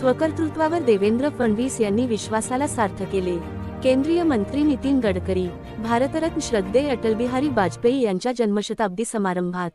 स्वकर्तृत्वावर देवेंद्र फडणवीस यांनी विश्वासाला सार्थ केले. केंद्रीय मंत्री नितीन गडकरी भारतरत्न श्रद्धे अटलबिहारी वाजपेयी यांच्या जन्मशताब्दी समारंभात.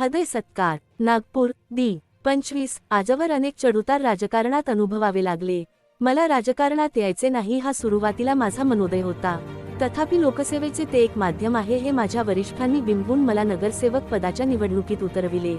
हृदय सत्कार नागपूर दी पंचवीस आजवर अनेक चढउतार राजकारणात अनुभवावे लागले. मला राजकारणात यायचे नाही हा सुरुवातीला माझा मनोदय होता. तथापि लोकसेवेचे ते एक माध्यम आहे हे माझ्या वरिष्ठांनी बिंबून मला नगरसेवक पदाच्या निवडणुकीत उतरविले.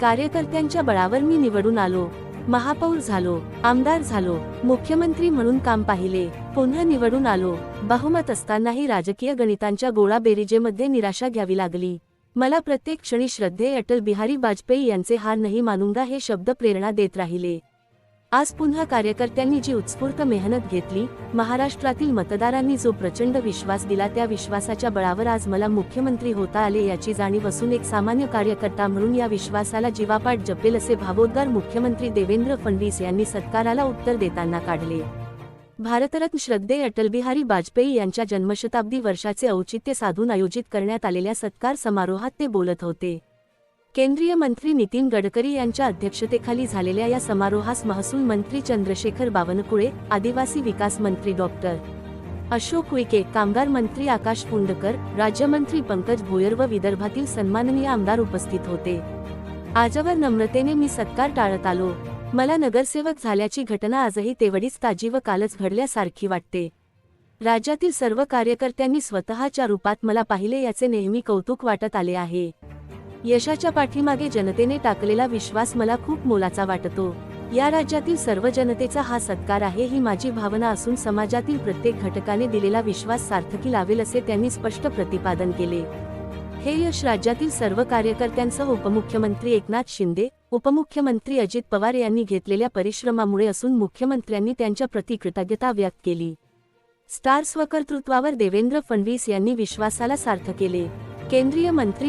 कार्यकर्त्यांच्या बळावर मी निवडून आलो. महापौर झालो आमदार झालो मुख्यमंत्री म्हणून काम पाहिले पुन्हा निवडून आलो. बहुमत असतानाही राजकीय गणितांच्या गोळाबेरीजेमध्ये निराशा घ्यावी लागली. मला प्रत्येक क्षणी श्रद्धे अटल बिहारी वाजपेयी यांचे हार नाही मानूंगा हे शब्द प्रेरणा देत राहिले. आज पुन्हा कार्यकर्त्यांनी जी उत्स्फूर्त मेहनत घेतली महाराष्ट्रातील मतदारांनी जो प्रचंड विश्वास दिला त्या विश्वासाच्या बळावर आज मला मुख्यमंत्री होता आले याची जाणीव असून एक सामान्य कार्यकर्ता म्हणून या विश्वासाला जीवापाठ जपेल असे भावोद्गार मुख्यमंत्री देवेंद्र फडणवीस यांनी सत्काराला उत्तर देताना काढले. भारतरत्न श्रद्धे अटलबिहारी वाजपेयी यांच्या जन्मशताब्दी वर्षाचे औचित्य साधून आयोजित करण्यात आलेल्या सत्कार समारोहात ते बोलत होते. केंद्रीय मंत्री नितीन गडकरी यांच्या अध्यक्षतेखाली झालेल्या या समारोहास महसूल मंत्री चंद्रशेखर बावनकुळे आदिवासी विकास मंत्री डॉक्टर अशोक विके कामगार मंत्री आकाश पुंडकर राज्यमंत्री पंकज भोयर व विदर्भातील सन्माननीय आमदार उपस्थित होते. आजवर नम्रतेने मी सत्कार टाळत आलो. मला नगरसेवक झाल्याची घटना आजही तेवढीच ताजी व कालच घडल्यासारखी वाटते. राज्यातील सर्व कार्यकर्त्यांनी स्वतःच्या रूपात मला पाहिले याचे नेहमी कौतुक वाटत आले आहे. यशाच्या पाठीमागे जनतेने टाकलेला विश्वास मला खूप मोलाचा वाटतो. या राज्यातील सर्व जनतेचा हा सत्कार आहे ही माझी भावना असून समाजातील प्रत्येक घटकाने दिलेला विश्वास सार्थकी लावेल असे त्यांनी स्पष्ट प्रतिपादन केले. हे यश राज्यातील सर्व कार्यकर्त्यांसह उपमुख्यमंत्री एकनाथ शिंदे उपमुख्यमंत्री अजित पवार यांनी घेतलेल्या परिश्रमामुळे असून मुख्यमंत्र्यांनी त्यांच्या प्रति कृतज्ञता व्यक्त केली. स्टार स्वकर्तृत्वावर देवेंद्र फडणवीस यांनी विश्वासाला सार्थ केले. केंद्रीय मंत्री